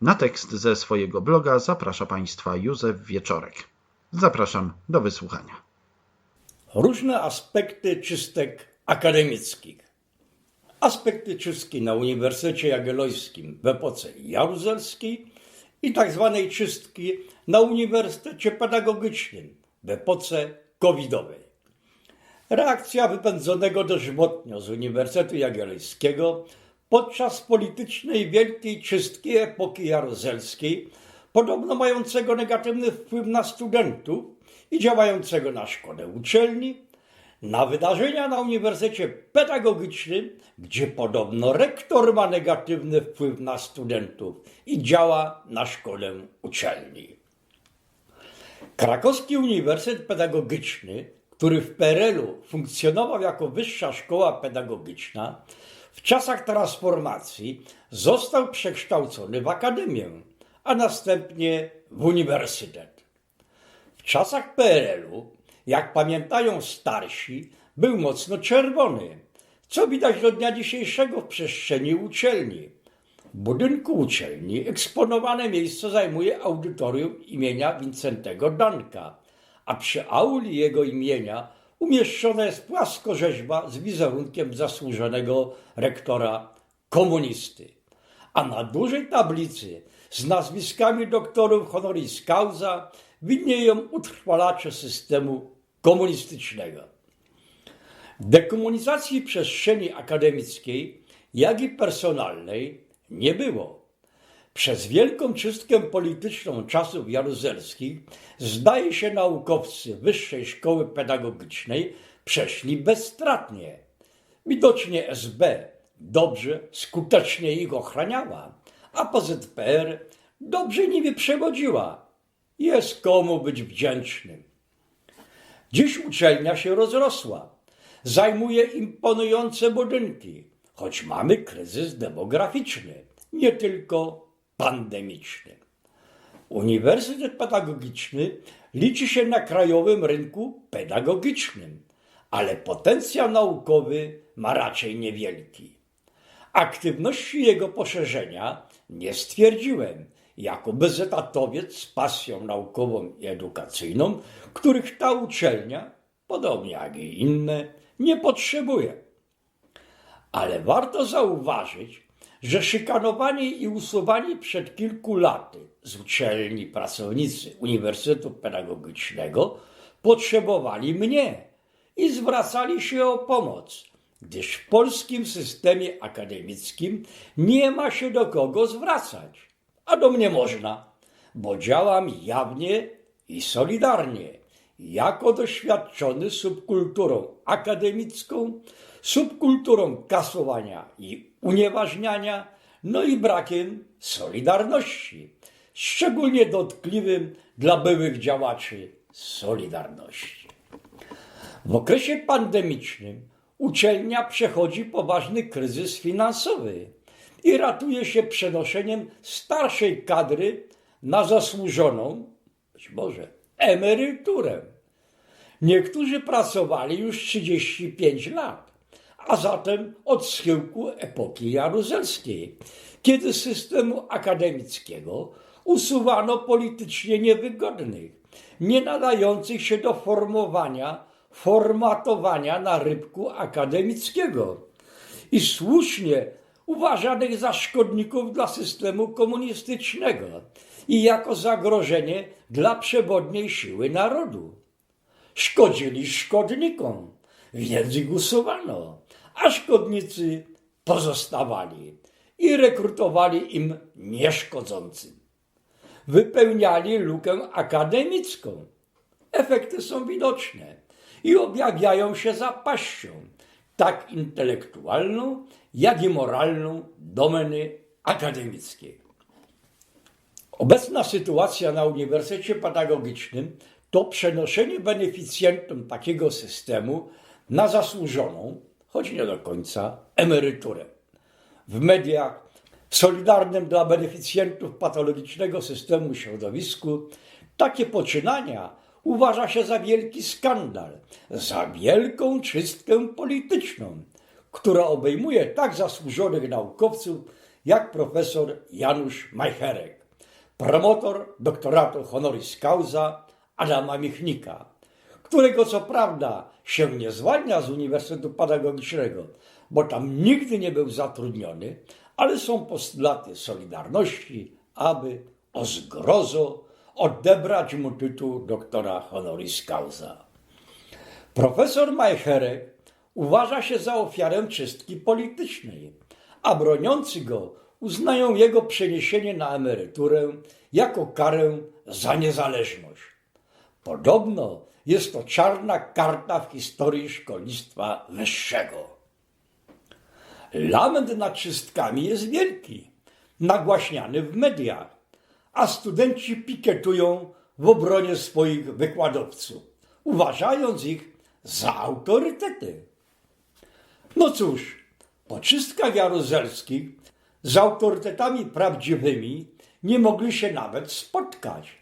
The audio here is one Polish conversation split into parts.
Na tekst ze swojego bloga zaprasza Państwa Józef Wieczorek. Zapraszam do wysłuchania. Różne aspekty czystek akademickich. Aspekty czystki na Uniwersytecie Jagiellońskim w epoce jaruzelskiej i tak zwanej czystki na Uniwersytecie Pedagogicznym w epoce covidowej. Reakcja wypędzonego dożywotnio z Uniwersytetu Jagiellońskiego podczas politycznej wielkiej czystki epoki jaruzelskiej, podobno mającego negatywny wpływ na studentów i działającego na szkodę uczelni, na wydarzenia na Uniwersytecie Pedagogicznym, gdzie podobno rektor ma negatywny wpływ na studentów i działa na szkodę uczelni. Krakowski Uniwersytet Pedagogiczny, który w PRL-u funkcjonował jako wyższa szkoła pedagogiczna, w czasach transformacji został przekształcony w akademię, a następnie w uniwersytet. W czasach PRL-u, jak pamiętają starsi, był mocno czerwony, co widać do dnia dzisiejszego w przestrzeni uczelni. W budynku uczelni eksponowane miejsce zajmuje audytorium imienia Wincentego Danka, a przy auli jego imienia umieszczona jest płaskorzeźba z wizerunkiem zasłużonego rektora komunisty. A na dużej tablicy z nazwiskami doktorów honoris causa widnieją utrwalacze systemu komunistycznego. Dekomunizacji przestrzeni akademickiej, jak i personalnej nie było. Przez wielką czystkę polityczną czasów jaruzelskich, zdaje się, naukowcy Wyższej Szkoły Pedagogicznej przeszli bezstratnie. Widocznie SB dobrze, skutecznie ich ochraniała, a PZPR dobrze nimi przewodziła. Jest komu być wdzięcznym. Dziś uczelnia się rozrosła, zajmuje imponujące budynki, choć mamy kryzys demograficzny, nie tylko pandemiczny. Uniwersytet Pedagogiczny liczy się na krajowym rynku pedagogicznym, ale potencjał naukowy ma raczej niewielki. Aktywności jego poszerzenia nie stwierdziłem jako bezetatowiec z pasją naukową i edukacyjną, których ta uczelnia, podobnie jak i inne, nie potrzebuje. Ale warto zauważyć, że szykanowani i usuwani przed kilku laty z uczelni pracownicy Uniwersytetu Pedagogicznego potrzebowali mnie i zwracali się o pomoc, gdyż w polskim systemie akademickim nie ma się do kogo zwracać, a do mnie można, bo działam jawnie i solidarnie, jako doświadczony subkulturą akademicką, subkulturą kasowania i unieważniania, no i brakiem solidarności, szczególnie dotkliwym dla byłych działaczy Solidarności. W okresie pandemicznym uczelnia przechodzi poważny kryzys finansowy i ratuje się przenoszeniem starszej kadry na zasłużoną, być może, emeryturę. Niektórzy pracowali już 35 lat, a zatem od schyłku epoki jaruzelskiej, kiedy z systemu akademickiego usuwano politycznie niewygodnych, nie nadających się do formowania, formatowania na rybku akademickiego i słusznie uważanych za szkodników dla systemu komunistycznego i jako zagrożenie dla przewodniej siły narodu. Szkodzili szkodnikom, więc ich usuwano, a szkodnicy pozostawali i rekrutowali im nieszkodzącym. Wypełniali lukę akademicką. Efekty są widoczne i objawiają się zapaścią, tak intelektualną, jak i moralną domeny akademickiej. Obecna sytuacja na Uniwersytecie Pedagogicznym to przenoszenie beneficjentom takiego systemu na zasłużoną, choć nie do końca, emeryturę. W mediach, solidarnym dla beneficjentów patologicznego systemu środowisku takie poczynania uważa się za wielki skandal, za wielką czystkę polityczną, która obejmuje tak zasłużonych naukowców jak profesor Janusz Majcherek, promotor doktoratu honoris causa Adama Michnika, którego co prawda się nie zwalnia z Uniwersytetu Pedagogicznego, bo tam nigdy nie był zatrudniony, ale są postulaty Solidarności, aby o zgrozo odebrać mu tytuł doktora honoris causa. Profesor Majcherek uważa się za ofiarę czystki politycznej, a broniący go uznają jego przeniesienie na emeryturę jako karę za niezależność. Podobno jest to czarna karta w historii szkolnictwa wyższego. Lament nad czystkami jest wielki, nagłaśniany w mediach, a studenci pikietują w obronie swoich wykładowców, uważając ich za autorytety. No cóż, po czystkach jaruzelskich z autorytetami prawdziwymi nie mogli się nawet spotkać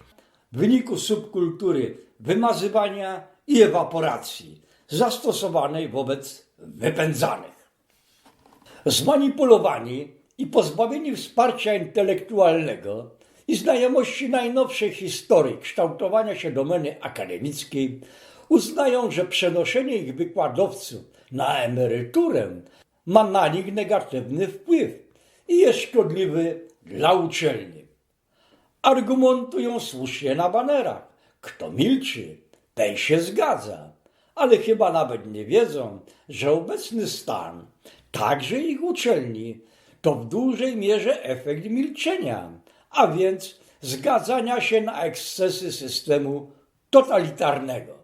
w wyniku subkultury wymazywania i ewaporacji zastosowanej wobec wypędzanych. Zmanipulowani i pozbawieni wsparcia intelektualnego i znajomości najnowszej historii kształtowania się domeny akademickiej, uznają, że przenoszenie ich wykładowców na emeryturę ma na nich negatywny wpływ i jest szkodliwy dla uczelni. Argumentują słusznie na banerach. Kto milczy, ten się zgadza. Ale chyba nawet nie wiedzą, że obecny stan, także ich uczelni, to w dużej mierze efekt milczenia, a więc zgadzania się na ekscesy systemu totalitarnego.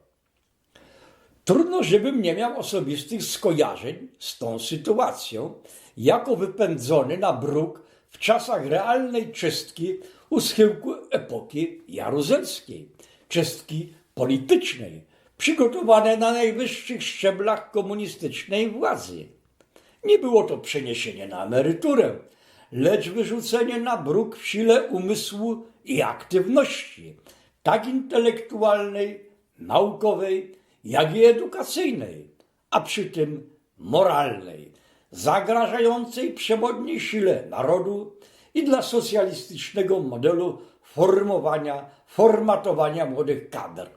Trudno, żebym nie miał osobistych skojarzeń z tą sytuacją, jako wypędzony na bruk w czasach realnej czystki u schyłku epoki jaruzelskiej, czystki politycznej, przygotowane na najwyższych szczeblach komunistycznej władzy. Nie było to przeniesienie na emeryturę, lecz wyrzucenie na bruk w sile umysłu i aktywności, tak intelektualnej, naukowej, jak i edukacyjnej, a przy tym moralnej, zagrażającej przewodniej sile narodu i dla socjalistycznego modelu formowania, formatowania młodych kadr.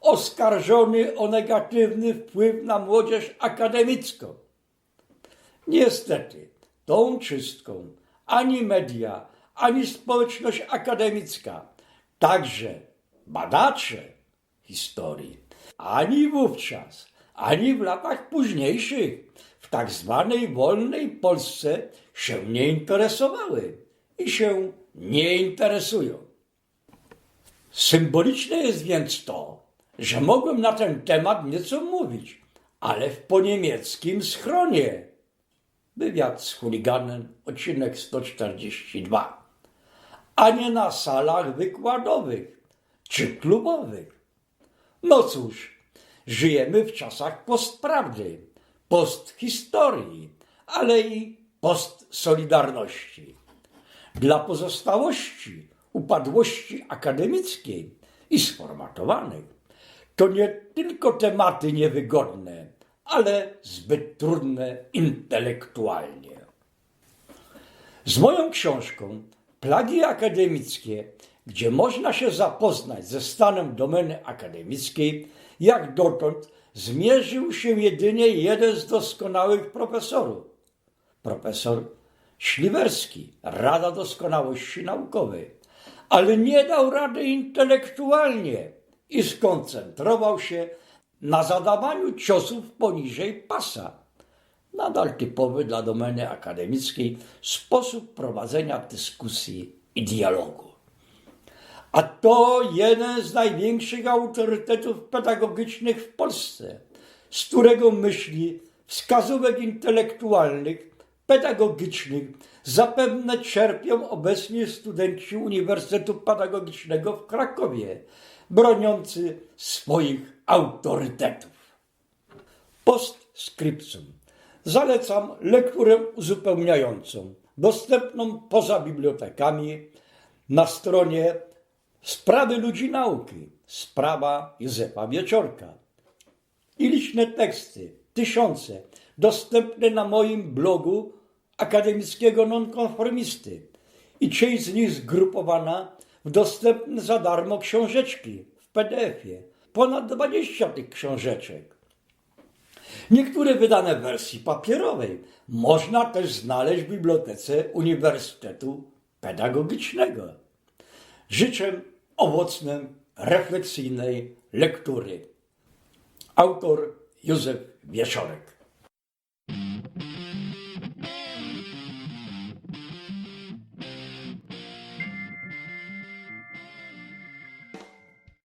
Oskarżony o negatywny wpływ na młodzież akademicką. Niestety, tą czystką ani media, ani społeczność akademicka, także badacze historii, ani wówczas, ani w latach późniejszych w tak zwanej wolnej Polsce się nie interesowały i się nie interesują. Symboliczne jest więc to, że mogłem na ten temat nieco mówić, ale w poniemieckim schronie. Wywiad z chuliganem, odcinek 142. A nie na salach wykładowych czy klubowych. No cóż, żyjemy w czasach postprawdy, posthistorii, ale i postsolidarności. Dla pozostałości, upadłości akademickiej i sformatowanych to nie tylko tematy niewygodne, ale zbyt trudne intelektualnie. Z moją książką Plagi akademickie, gdzie można się zapoznać ze stanem domeny akademickiej, jak dotąd zmierzył się jedynie jeden z doskonałych profesorów. Profesor Śliwerski, Rada Doskonałości Naukowej, ale nie dał rady intelektualnie i skoncentrował się na zadawaniu ciosów poniżej pasa. Nadal typowy dla domeny akademickiej sposób prowadzenia dyskusji i dialogu. A to jeden z największych autorytetów pedagogicznych w Polsce, z którego myśli, wskazówek intelektualnych, pedagogicznych zapewne czerpią obecnie studenci Uniwersytetu Pedagogicznego w Krakowie, broniący swoich autorytetów. Postscriptum. Zalecam lekturę uzupełniającą, dostępną poza bibliotekami na stronie Sprawy Ludzi Nauki, sprawa Józefa Wieczorka. I liczne teksty, tysiące, dostępne na moim blogu akademickiego nonkonformisty i część z nich zgrupowana w dostępne za darmo książeczki w PDF-ie. Ponad 20 tych książeczek. Niektóre wydane w wersji papierowej można też znaleźć w bibliotece Uniwersytetu Pedagogicznego. Życzę owocnej, refleksyjnej lektury. Autor Józef Wieczorek.